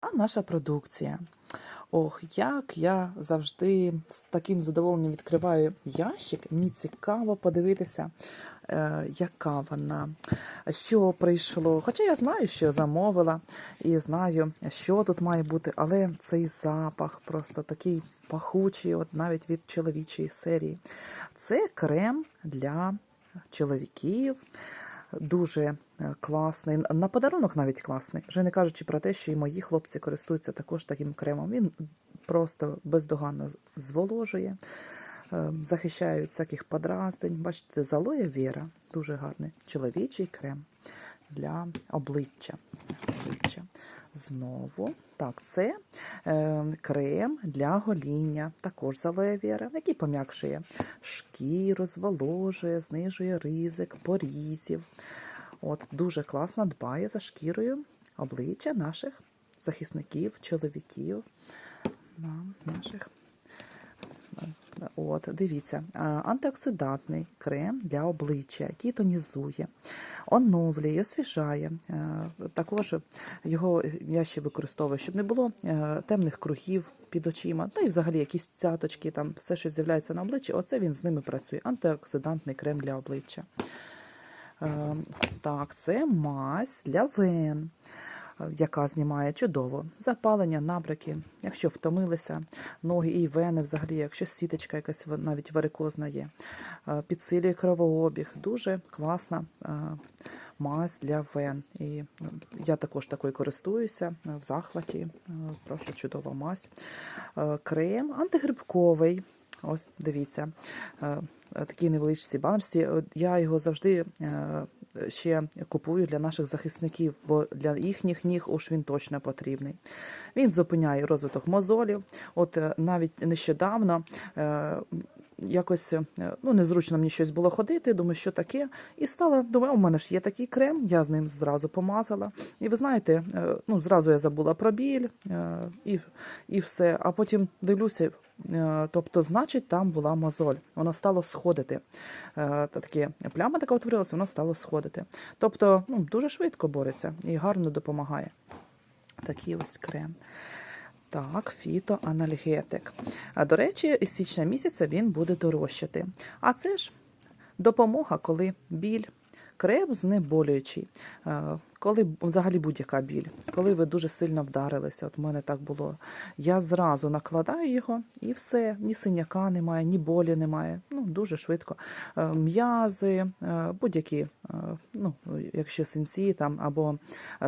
А наша продукція. Ох, як я завжди з таким задоволенням відкриваю ящик. Мені цікаво подивитися, е, яка вона, що прийшло. Хоча я знаю, що замовила, і знаю, що тут має бути, але цей запах просто такий пахучий, от навіть від чоловічої серії. Це крем для чоловіків. Дуже е, класний. На подарунок навіть класний. Вже не кажучи про те, що і мої хлопці користуються також таким кремом. Він просто бездоганно зволожує, е, захищає від всяких подразнень. Бачите, залоє віра. Дуже гарний чоловічий крем для обличчя. Знову, так, це е, крем для гоління, також з алоє віра, який пом'якшує шкіру, зволожує, знижує ризик, порізів. От, дуже класно дбає за шкірою обличчя наших захисників, чоловіків. Наших. От, дивіться, антиоксидантний крем для обличчя, який тонізує, оновлює, освіжає. Е, Також його я ще використовую, щоб не було е, темних кругів під очима, та й взагалі якісь цяточки, там все, що з'являється на обличчі, оце він з ними працює. Антиоксидантний крем для обличчя. Е, Так, це мазь для вен, яка знімає чудово запалення, набряки, якщо втомилися ноги і вени, взагалі, якщо сіточка якась навіть варикозна є, Е, підсилює кровообіг. Дуже класна е, мазь для вен. І е, я також такою користуюся в захваті. Просто чудова мазь. Крем антигрибковий. Ось дивіться, е, е, такі невеличкі баночці. Я його завжди ще купую для наших захисників, бо для їхніх ніг уж він точно потрібний. Він зупиняє розвиток мозолів. От е, навіть нещодавно. е, Якось е, ну незручно мені щось було ходити, думаю, що таке. І стала, думаю, у мене ж є такий крем, я з ним зразу помазала. І ви знаєте, ну зразу я забула про біль і, і все. А потім дивлюся, тобто, значить, там була мозоль. Воно стало сходити. Е, Та таке пляма така утворилася, воно стало сходити. Тобто, ну, дуже швидко бореться і гарно допомагає. Такий ось крем. Так, фітоанальгетик. А, До речі, з січня місяця він буде дорожчати. А це ж допомога, коли біль, крем знеболюючий, е, коли взагалі будь-яка біль, коли ви дуже сильно вдарилися, от у мене так було. Я зразу накладаю його і все, ні синяка немає, ні болі немає. Ну, дуже швидко. Е, М'язи, е, будь-які, ну, якщо синці там або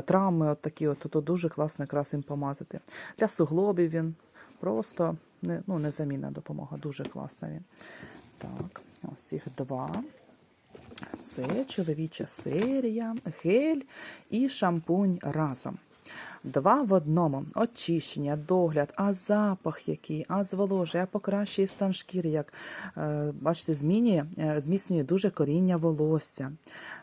травми, от такі, от, то дуже класно якраз їм помазати. Для суглобів він просто ну, незамінна допомога, дуже класна він. Так, ось їх два. Це чоловіча серія, гель і шампунь разом. Два в одному. Очищення, догляд, а запах який, а зволожує, а покращує стан шкіри, як е, бачите, змінює, е, зміцнює дуже коріння волосся.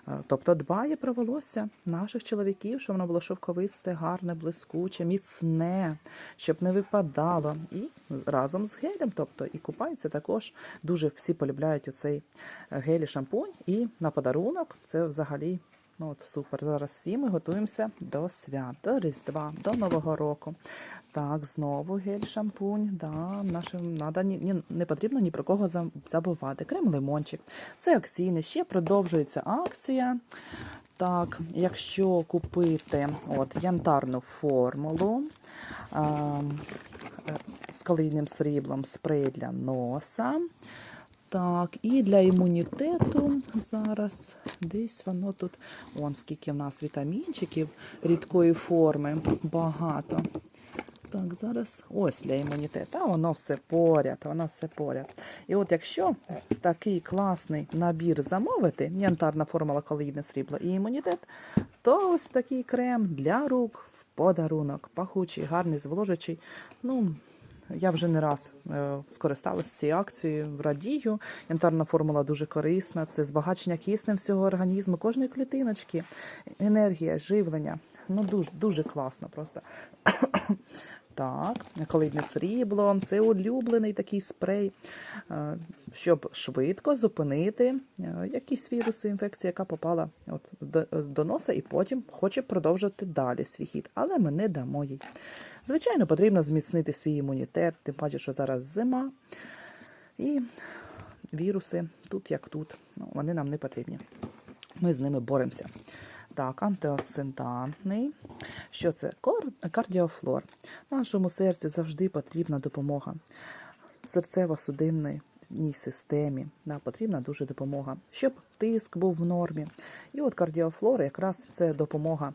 Е, тобто дбає про волосся наших чоловіків, щоб воно було шовковисте, гарне, блискуче, міцне, щоб не випадало. І разом з гелем, тобто і купаються також. Дуже всі полюбляють оцей е, гель і шампунь. І на подарунок це взагалі. Ну от супер. Зараз всі ми готуємося до свят, до Різдва, до Нового року. Так, знову гель, шампунь. Да, нашим надо, ні, не потрібно ні про кого забувати. Крем лимончик. Це акційне. Ще продовжується акція. Так, якщо купити от, янтарну формулу а, е, з калійним сріблом спрей для носа. Так, і для імунітету зараз десь воно тут. Вон скільки в нас вітамінчиків рідкої форми. Багато. Так, зараз ось для імунітету. А воно все поряд, воно все поряд. І от якщо такий класний набір замовити, янтарна формула колоїдне срібло і імунітет, то ось такий крем для рук в подарунок. Пахучий, гарний, зволожуючий. Ну, я вже не раз е, скористалася цією акцією, радію. Янтарна формула дуже корисна. Це збагачення киснем всього організму, кожної клітиночки, енергія, живлення. Ну, дуже, дуже класно просто. Так, колидне срібло, це улюблений такий спрей, е, щоб швидко зупинити е, якісь віруси, інфекції, яка попала от до, носа, і потім хоче продовжити далі свій хід, але ми не дамо їй. Звичайно, потрібно зміцнити свій імунітет, тим паче, що зараз зима, і віруси тут як тут, ну, вони нам не потрібні. Ми з ними боремося. Так, антиоксидантний. Що це? Кардіофлор. Нашому серцю завжди потрібна допомога. Серцево-судинній системі да, потрібна дуже допомога, щоб тиск був в нормі. І от кардіофлор якраз це допомога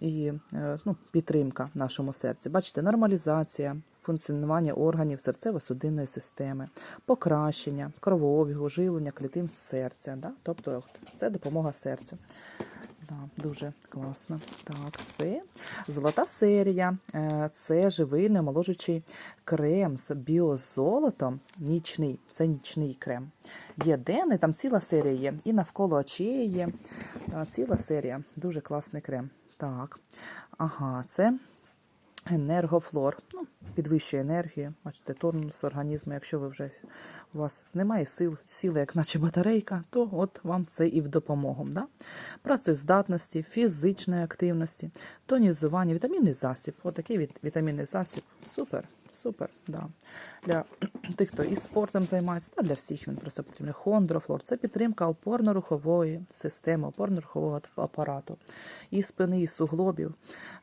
і е, ну, підтримка нашому серці. Бачите, нормалізація функціонування органів серцево-судинної системи, покращення кровообігу, живлення клітин серця. Да? Тобто це допомога серцю. Да, дуже класно. Так, це золота серія. Е, Це живий немоложучий крем з біозолотом. Нічний. Це нічний крем. Є денний, там ціла серія є. І навколо очей є. Ціла серія. Дуже класний крем. Так. Ага, це енергофлор. Ну, підвищує енергію. Бачите, тонус організму. Якщо ви вже у вас немає сил, сіли, як наче батарейка, то от вам це і в допомогу. Да? Працездатності, фізичної активності, тонізування, вітамінний засіб. Отакий від, вітамінний засіб. Супер. Супер, да. Для тих, хто і спортом займається, та для всіх він просто потрібен. Хондрофлор це підтримка опорно-рухової системи, опорно-рухового апарату, і спини, і суглобів.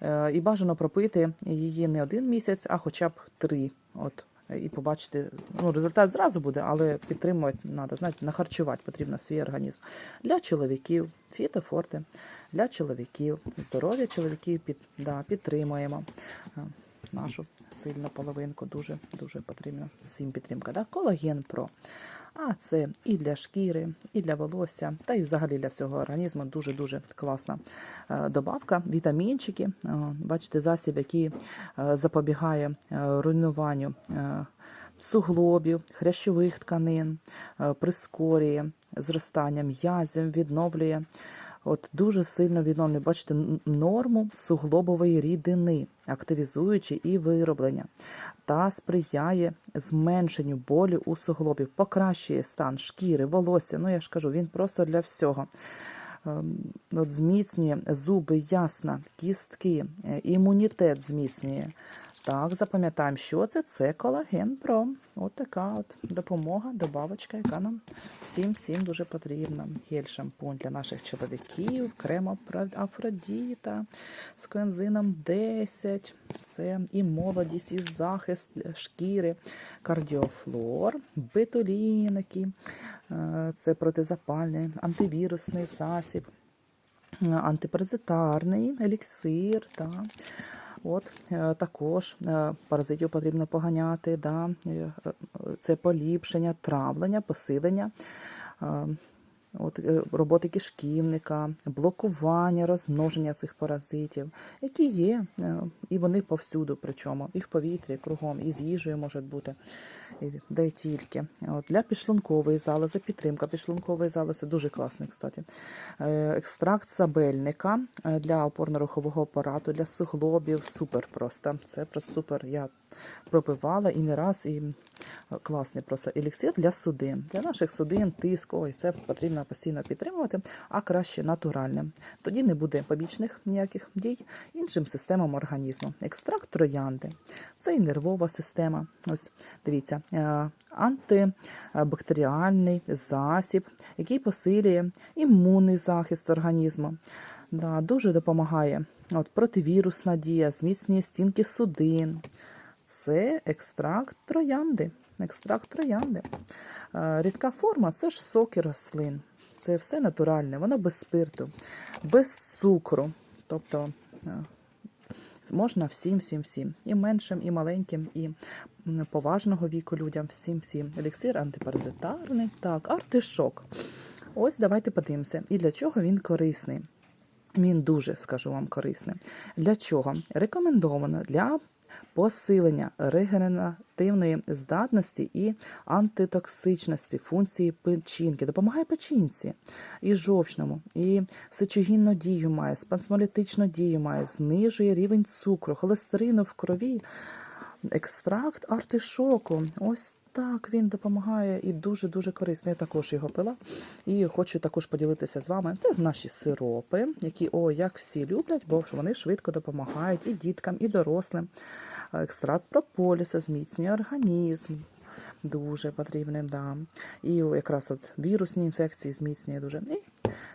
Е, І бажано пропити її не один місяць, а хоча б три. От і побачити, ну результат зразу буде, але підтримувати треба, знаєте, нахарчувати потрібно свій організм. Для чоловіків фітофорти, для чоловіків, здоров'я чоловіків під, да, підтримуємо. Е, Нашу сильну половинку дуже дуже потрібна всім підтримка. Да? Колаген Про. А це і для шкіри, і для волосся, та і взагалі для всього організму дуже-дуже класна е, добавка. Вітамінчики. Бачите, засіб, який е, запобігає е, руйнуванню суглобів, хрящових тканин, прискорює зростання м'язів, відновлює. От дуже сильно відновлює, бачите, норму суглобової рідини, активізуючи і вироблення, та сприяє зменшенню болю у суглобів, покращує стан шкіри, волосся. Ну я ж кажу, він просто для всього. Ем, От зміцнює зуби, ясна, кістки, е, імунітет зміцнює. Так, запам'ятаємо, що це? Це колаген Про. От така от допомога, добавочка, яка нам всім всім дуже потрібна. Гель-шампунь для наших чоловіків, крем Афродіта з коензином 10. Це і молодість, і захист шкіри, кардіофлор, бетуліники, е, це протизапальний, антивірусний засіб, антипаразитарний еліксир. Да. От е, також е, паразитів потрібно поганяти, да, е, це поліпшення, травлення, посилення. От, е, роботи кишківника, блокування, розмноження цих паразитів, які є, е, і вони повсюду, причому і в повітрі, і кругом, і з їжею можуть бути, і де тільки. От, для підшлункової залози, підтримка підшлункової залози дуже класний, кстати. Е, Екстракт сабельника для опорно-рухового апарату, для суглобів. Супер просто. Це просто супер. Я пробивала і не раз, і класний просто еліксир для судин. Для наших судин, тиск, ой, це потрібно постійно підтримувати, а краще натуральним. Тоді не буде побічних ніяких дій іншим системам організму. Екстракт троянди це і нервова система. Ось дивіться, е, антибактеріальний засіб, який посилює імунний захист організму. Да, дуже допомагає. От, противірусна дія, зміцнює стінки судин. Це екстракт троянди. Екстракт троянди. Е, Рідка форма це ж соки рослин. Це все натуральне, воно без спирту, без цукру. Тобто е, можна всім, всім, всім. І меншим, і маленьким, і поважного віку людям, всім, всім. Еліксир антипаразитарний. Так, артишок. Ось давайте подивимося. І для чого він корисний. Він дуже, скажу вам, корисний. Для чого? Рекомендовано для посилення регенеративної здатності і антитоксичності функції печінки. Допомагає печінці і жовчному, і сечогінну дію має, спазмолітичну дію має, знижує рівень цукру, холестерину в крові, екстракт артишоку. Ось так він допомагає і дуже-дуже корисний. Я також його пила. І хочу також поділитися з вами. Це наші сиропи, які о, як всі люблять, бо вони швидко допомагають і діткам, і дорослим. Екстракт прополіса зміцнює організм. Дуже потрібний, да. І якраз от вірусні інфекції зміцнює дуже. І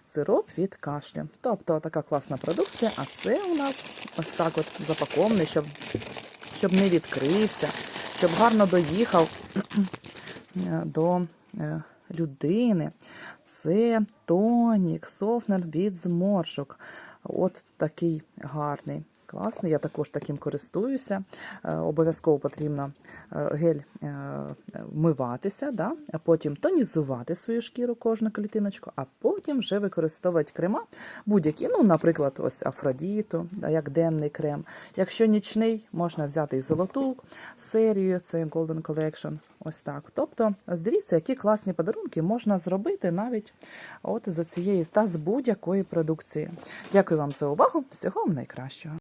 сироп від кашлю. Тобто така класна продукція, а це у нас ось так от запакований, щоб, щоб не відкрився, щоб гарно доїхав до е, людини. Це тонік, софнер від зморшок. От такий гарний. Класний, я також таким користуюся. Е, Обов'язково потрібно е, гель е, вмиватися, да? а потім тонізувати свою шкіру кожну клітиночку, а потім вже використовувати крема будь-які. Ну, наприклад, ось Афродіту, як денний крем. Якщо нічний, можна взяти і золоту серію, це Golden Collection. Ось так. Тобто, ось дивіться, які класні подарунки можна зробити навіть от з цієї та з будь-якої продукції. Дякую вам за увагу. Всього вам найкращого.